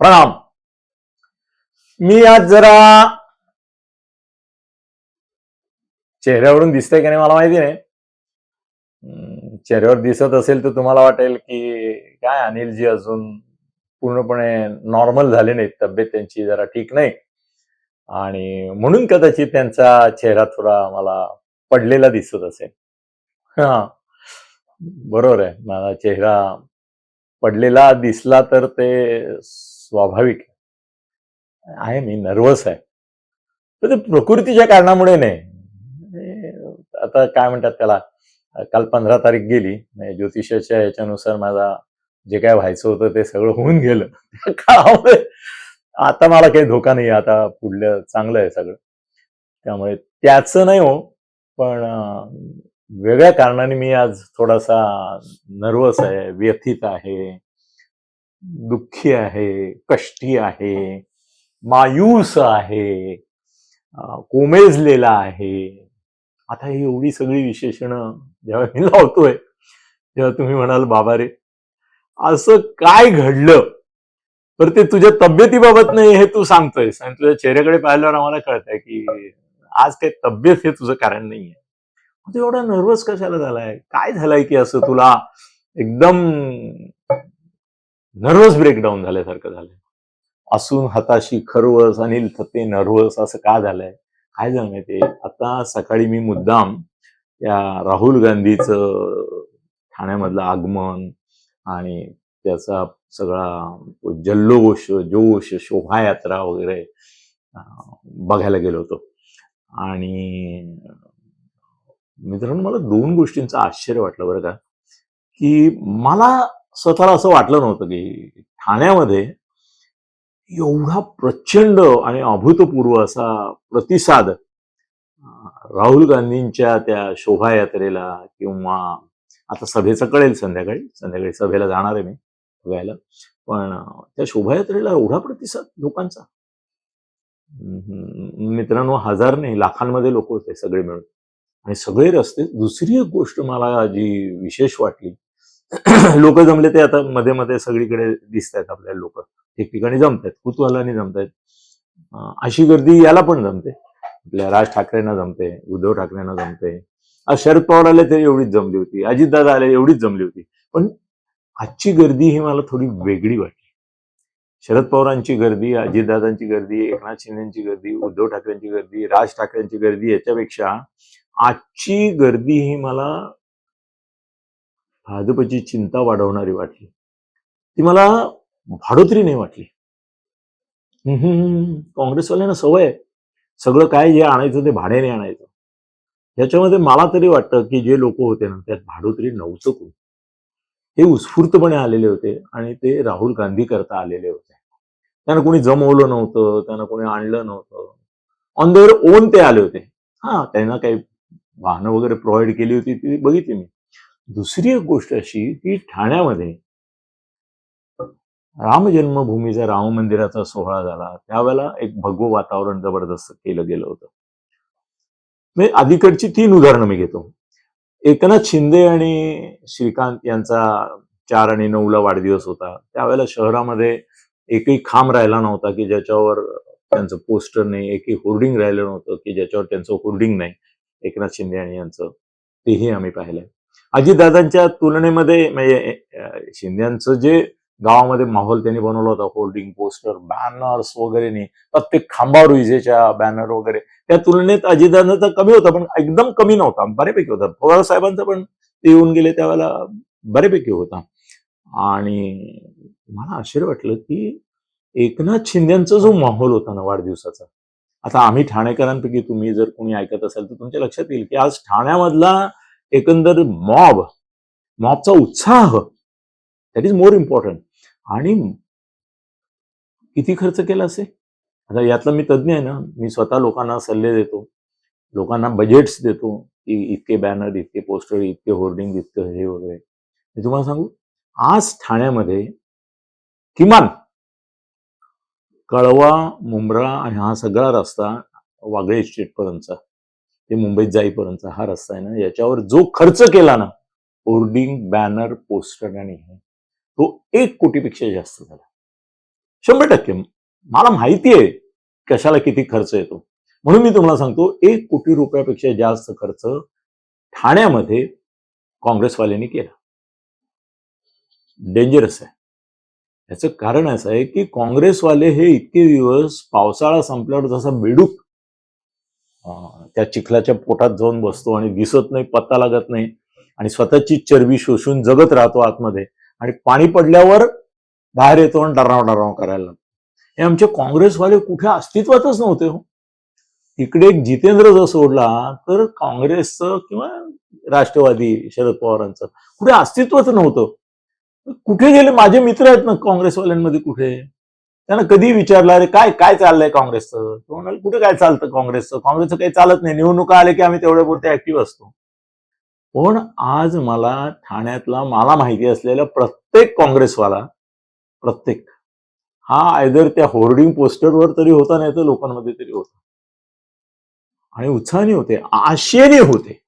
प्रणाम. मी आज जरा चेहऱ्यावरून दिसतंय की नाही मला माहिती नाही. चेहऱ्यावर दिसत असेल तर तुम्हाला वाटेल की काय अनिलजी अजून पूर्णपणे नॉर्मल झाले नाहीत तब्येत त्यांची जरा ठीक नाही. आणि म्हणून कदाचित त्यांचा चेहरा थोडा मला पडलेला दिसत असेल. हा बरोबर आहे. माझा चेहरा पडलेला दिसला तर ते स्वाभाविक आहे. मी नर्वस आहे. पण ते प्रकृतीच्या कारणामुळे नाही. आता काय म्हणतात त्याला काल पंधरा तारीख गेली म्हणजे ज्योतिषाच्या याच्यानुसार माझा जे काय व्हायचं होतं ते सगळं होऊन गेलं. का आता मला काही धोका नाही आता पुढलं चांगलं आहे सगळं. त्यामुळे त्याचं नाही हो पण वेगळ्या कारणाने मी आज थोडासा नर्वस आहे व्यथित आहे. दुःखी आहे कष्टी आहे मायूस आहे कोमेजलेला आहे. आता ही एवढी सगळी विशेषणं जेव्हा मी लावतोय तेव्हा तुम्ही म्हणाल बाबा रे असं काय घडलं? तर ते तुझ्या तब्येतीबाबत नाही हे तू सांगतोयस. आणि तुझ्या चेहऱ्याकडे पाहिल्यावर आम्हाला कळतंय की आज काही तब्येत हे तुझं कारण नाहीये. तू एवढा नर्वस कशाला झालाय? काय झालंय की असं तुला एकदम नर्वस ब्रेकडाऊन झाल्यासारखं झालंय. असून हाताशी खरवस अनिल थत्ते नर्वस असं का झालंय? काय झालं माहितीये आता सकाळी मी मुद्दाम या राहुल गांधीचं ठाण्यामधलं आगमन आणि त्याचा सगळा जल्लोष जोश शोभायात्रा वगैरे बघायला गेलो होतो. आणि मित्रांनो मला दोन गोष्टींचं आश्चर्य वाटलं बरं का की मला स्वतःला असं वाटलं नव्हतं की ठाण्यामध्ये एवढा प्रचंड आणि अभूतपूर्व असा प्रतिसाद राहुल गांधींच्या त्या शोभायात्रेला किंवा आता सभेचं कळेल संध्याकाळी संध्याकाळी सभेला जाणार आहे मी बघायला पण त्या शोभायात्रेला एवढा प्रतिसाद लोकांचा. मित्रांनो हजार नाही लाखांमध्ये लोक होते सगळे मिळून. आणि सगळे रस्ते दुसरी एक गोष्ट मला जी विशेष वाटली लोक जमले ते आता मध्ये मध्ये सगळीकडे दिसत आहेत आपल्याला लोक. ठिकठिकाणी जमतायत कुतूहलाने जमतायत. अशी गर्दी याला पण जमते. आपल्या राज ठाकरेंना जमते उद्धव ठाकरेंना जमते. आज शरद पवार आले तरी एवढीच जमली होती अजितदादा आले एवढीच जमली होती. पण आजची गर्दी ही मला थोडी वेगळी वाटली. शरद पवारांची गर्दी अजितदादांची गर्दी एकनाथ शिंदेची गर्दी उद्धव ठाकरेंची गर्दी राज ठाकरेंची गर्दी याच्यापेक्षा आजची गर्दी ही मला भाजपची चिंता वाढवणारी वाटली. ती मला भाडोत्री नाही वाटली काँग्रेसवाल्यांना सवय आहे. सगळं काय जे आणायचं ते भाड्याने आणायचं. याच्यामध्ये मला तरी वाटतं की जे लोक होते ना त्यात भाडोत्री नव्हतं कोण. ते उत्स्फूर्तपणे आलेले होते आणि ते राहुल गांधी करता आलेले होते. त्यांना कोणी जमवलं नव्हतं त्यांना कोणी आणलं नव्हतं. ऑन देअर ओन ते आले होते. हा त्यांना काही वाहनं वगैरे प्रोव्हाइड केली होती ती बघितली मी. दुसरी एक गोष्ट अशी की ठाण्यामध्ये राम जन्मभूमीचा राम मंदिराचा सोहळा झाला. त्यावेळेला एक भगवं वातावरण जबरदस्त केलं गेलं होतं. म्हणजे अलीकडची तीन उदाहरणं मी घेतो. एकनाथ शिंदे आणि श्रीकांत यांचा चार आणि नऊला वाढदिवस होता. त्यावेळेला शहरामध्ये एकही खांब राहिला नव्हता की ज्याच्यावर त्यांचं पोस्टर नाही एकही होर्डिंग राहिलं नव्हतं की ज्याच्यावर त्यांचं होर्डिंग नाही. एकनाथ शिंदे आणि यांचं. तेही आम्ही पाहिलंय. अजितदादांच्या तुलनेमध्ये म्हणजे शिंद्यांचं जे गावामध्ये माहोल त्यांनी बनवला होता होर्डिंग पोस्टर बॅनर्स वगैरे नाही प्रत्येक खांबावर विजेच्या बॅनर वगैरे त्या तुलनेत अजितदादांचा कमी होता पण एकदम कमी नव्हता बऱ्यापैकी होता. पवार साहेबांचा पण ते येऊन गेले त्यावेळेला बऱ्यापैकी होता. आणि मला आश्चर्य वाटलं की एकनाथ शिंदेचा जो माहोल होता ना वाढदिवसाचा आता आम्ही ठाणेकरांपैकी तुम्ही जर कोणी ऐकत असाल तर तुमच्या लक्षात येईल की आज ठाण्यामधला एकंदर मॉब मॉबचा उत्साह दॅट इज मोर इम्पॉर्टंट आणि किती खर्च केला असे आता यातला मी तज्ज्ञ आहे ना मी स्वतः लोकांना सल्ले देतो लोकांना बजेट्स देतो की इतके बॅनर इतके पोस्टर इतके होर्डिंग इतकं हे वगैरे. मी तुम्हाला सांगू आज ठाण्यामध्ये किमान कळवा मुंब्रा आणि हा सगळा रस्ता वागळे इस्टेटपर्यंतचा ते मुंबईत जाईपर्यंत हा रस्ता आहे ना याच्यावर जो खर्च केला ना होर्डिंग बॅनर पोस्टर आणि हे तो एक कोटीपेक्षा जास्त झाला. शंभर टक्के. मला माहिती आहे कशाला किती खर्च येतो. म्हणून मी तुम्हाला सांगतो एक कोटी रुपयापेक्षा जास्त खर्च ठाण्यामध्ये काँग्रेसवाल्यांनी केला. डेंजरस आहे. याचं कारण असं आहे की काँग्रेसवाले हे इतके दिवस पावसाळा संपल्यावर जसा बेडूक त्या चिखलाच्या पोटात जाऊन बसतो आणि दिसत नाही पत्ता लागत नाही. आणि स्वतःची चरबी शोषून जगत राहतो आतमध्ये. आणि पाणी पडल्यावर बाहेर येतो आणि डराव डराव करायला लागतो. हे आमचे काँग्रेसवाले कुठे अस्तित्वातच नव्हते हो. इकडे जितेंद्र जर सोडला तर काँग्रेसचं किंवा राष्ट्रवादी शरद पवारांचं कुठे अस्तित्वच नव्हतं. कुठे गेले? माझे मित्र आहेत ना काँग्रेसवाल्यांमध्ये कुठे? त्यांना कधी विचारलं अरे काय काय चाललंय काँग्रेसचं? तो म्हणाल कुठे काय चालतं काँग्रेसचं? काँग्रेसचं काही चालत नाही. निवडणुका आले की आम्ही तेवढ्या पुरते ऍक्टिव्ह असतो. पण आज मला ठाण्यातला मला माहिती असलेला प्रत्येक काँग्रेसवाला प्रत्येक हा आयदर त्या होर्डिंग पोस्टरवर तरी होता नाही तर लोकांमध्ये तरी होता. आणि उत्साहाने होते आशेने होते.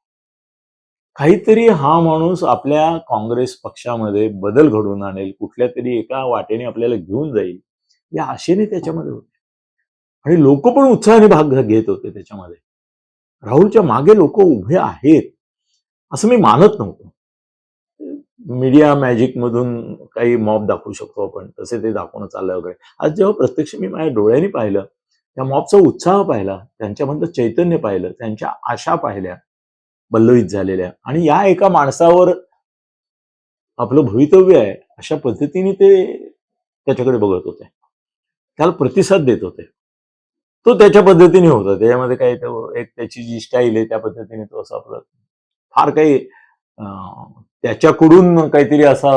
काहीतरी हा माणूस आपल्या काँग्रेस पक्षामध्ये बदल घडवून आणेल कुठल्या तरी एका वाटेने आपल्याला घेऊन जाईल. या आशेने त्याच्यामध्ये होते. आणि लोक पण उत्साहाने भाग घेत होते त्याच्यामध्ये. राहुलच्या मागे लोक उभे आहेत असं मी मानत नव्हतो. मीडिया मॅजिक मधून काही मॉब दाखवू शकतो आपण तसे ते दाखवणं चाललं वगैरे. आज जेव्हा प्रत्यक्ष मी माझ्या डोळ्यांनी पाहिलं त्या मॉबचा उत्साह पाहिला त्यांच्यामधलं चैतन्य पाहिलं त्यांच्या आशा पाहिल्या बल्लवित झालेल्या. आणि या एका माणसावर आपलं भवितव्य आहे अशा पद्धतीने ते त्याच्याकडे बघत होते. त्याला प्रतिसाद देत होते. तो त्याच्या पद्धतीने होता त्याच्यामध्ये काही तो एक त्याची जी स्टाईल आहे त्या पद्धतीने तो असा फार काही अं, त्याच्याकडून काहीतरी असा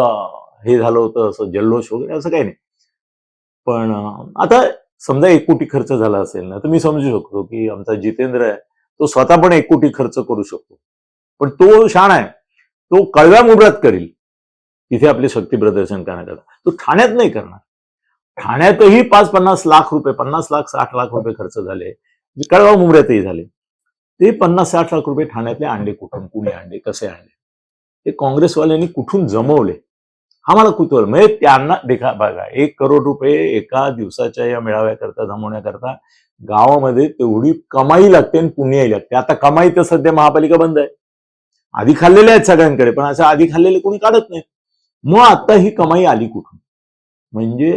हे झालं होतं असं जल्लोष वगैरे असं काही नाही. पण आता समजा एक कोटी खर्च झाला असेल ना तर मी समजू शकतो की आमचा जितेंद्र आहे तो स्वतः पण एक कोटी खर्च करू शकतो. पण तो शाण आहे. तो कळव्या मुबरात करील. तिथे आपले शक्ती प्रदर्शन करण्याकरता. तो ठाण्यात नाही करणार. ठाण्यातही पाच पन्नास लाख रुपये पन्नास लाख साठ लाख रुपये खर्च झाले. कळवा मुंबऱ्यातही झाले. ते पन्नास साठ लाख रुपये ठाण्यातले आणले कुठून? कुणी आणले? कसे आणले? ते काँग्रेसवाल्यांनी कुठून जमवले? हा मला कुतूहल. म्हणजे त्यांना देखा बघा एक करोड रुपये एका दिवसाच्या या मेळाव्याकरता जमवण्याकरता गावामध्ये तेवढी कमाई लागते आणि पुण्याही लागते. आता कमाई तर सध्या महापालिका बंद आहे. आधी खाल्लेले आहेत सगळ्यांकडे पण असं आधी खाल्लेले कोणी काढत नाही मग आता ही कमाई आली कुठून? म्हणजे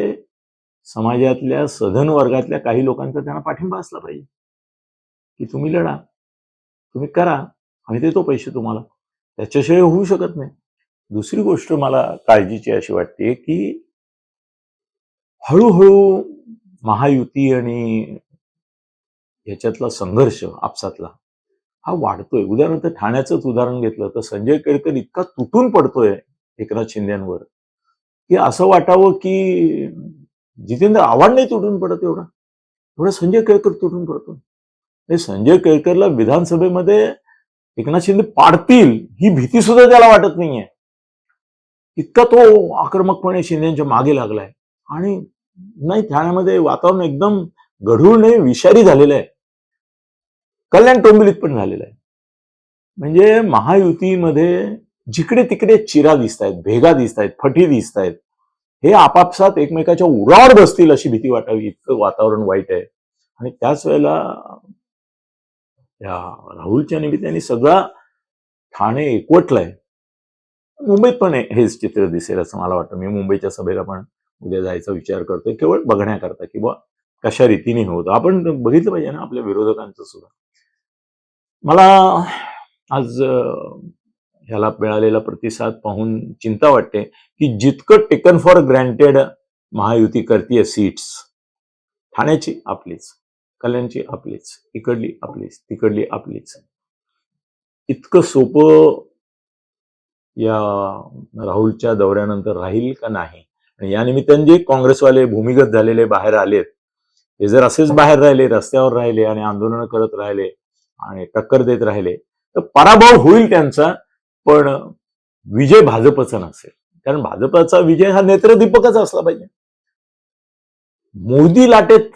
समाजातल्या सधन वर्गातल्या काही लोकांचा त्यांना पाठिंबा असला पाहिजे. की तुम्ही लढा तुम्ही करा आम्ही देतो पैसे तुम्हाला. त्याच्याशिवाय होऊ शकत नाही. दुसरी गोष्ट मला काळजीची अशी वाटते की हळूहळू महायुती आणि ह्याच्यातला संघर्ष आपसातला हा वाढतोय. उदाहरणार्थ ठाण्याचंच उदाहरण घेतलं तर संजय केळकर इतका तुटून पडतोय एकनाथ शिंदेवर की असं वाटावं की जितेंद्र आव्हाड नाही तुटून पडत एवढा. एवढा संजय केळकर तुटून पडतो. हे संजय केळकरला विधानसभेमध्ये एकनाथ शिंदे पाडतील ही भीती सुद्धा त्याला वाटत नाहीये. इतका तो आक्रमकपणे शिंदेच्या मागे लागलाय. आणि नाही ठाण्यामध्ये वातावरण एकदम गढूळ नाही विषारी झालेलं आहे. कल्याण टोंबिलीत पण झालेलं आहे. म्हणजे महायुतीमध्ये जिकडे तिकडे चिरा दिसत आहेत भेगा दिसत आहेत फटी दिसत आहेत हे आपापसात एकमेकाच्या उरावर बसतील अशी भीती वाटावी इतकं वातावरण वाईट आहे. आणि त्याच वेळेला या राहुलच्या निमित्ताने सगळा ठाणे एकवटलंय. मुंबईत पण हे- हेच चित्र दिसेल असं मला वाटतं. मी मुंबईच्या सभेला पण उद्या जायचा विचार करतोय. केवळ बघण्याकरता की कशा रीतीने होतं. आपण बघितलं पाहिजे ना आपल्या विरोधकांचं सुद्धा. मला आज ह्याला मिळालेला प्रतिसाद पाहून चिंता वाटते की जितकं टेकन फॉर ग्रँटेड महायुती करतीये सीट्स ठाण्याची आपलीच कल्याणची आपलीच इकडली आपलीच तिकडली आपलीच. इतकं सोपं या राहुलच्या दौऱ्यानंतर राहील का नाही? आणि या निमित्ताने जे काँग्रेसवाले भूमिगत झालेले बाहेर आलेत हे जर असेच बाहेर राहिले रस्त्यावर राहिले आणि आंदोलन करत राहिले आणि टक्कर देत राहिले तर पराभव होईल त्यांचा पण विजय भाजपचा नसेल. कारण भाजपचा विजय हा नेत्रदीपकच असला पाहिजे. मोदी लाटेत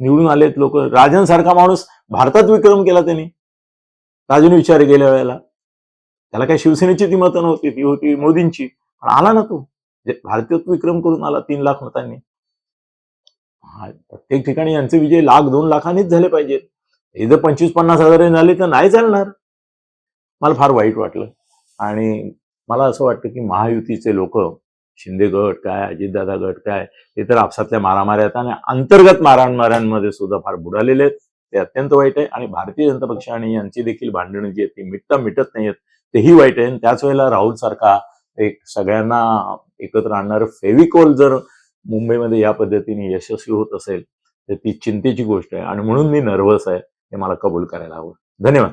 निवडून आलेत लोक. राजन सारखा माणूस भारतात विक्रम केला त्यांनी. राजूने विचार गेल्या वेळेला. त्याला काही शिवसेनेची ती मतं नव्हती. ती होती मोदींची. पण आला ना तो. जे भारतात विक्रम करून आला तीन लाख मतांनी. प्रत्येक ठिकाणी यांचे विजय लाख दोन लाखांनीच झाले पाहिजेत. हे जर पंचवीस पन्नास हजार झाले तर नाही चालणार. मला फार वाईट वाटलं. आणि मला असं वाटतं की महायुतीचे लोक शिंदे गट काय अजितदादा गट काय ते तर आपसातल्या मारामाऱ्या आणि अंतर्गत मारामाऱ्यांमध्ये सुद्धा फार बुडालेले आहेत. ते अत्यंत वाईट आहे आणि भारतीय जनता पक्ष आणि यांची देखील भांडणं जी आहेत ती मिटता मिटत नाही आहेत. तेही वाईट आहे. आणि त्याच वेळेला राहुल सारखा एक सगळ्यांना एकत्र आणणारं फेविकॉल जर मुंबईमध्ये या पद्धतीने यशस्वी होत असेल तर ती चिंतेची गोष्ट आहे. आणि म्हणून मी नर्वस आहे. हे मला कबूल करायला हवं. धन्यवाद.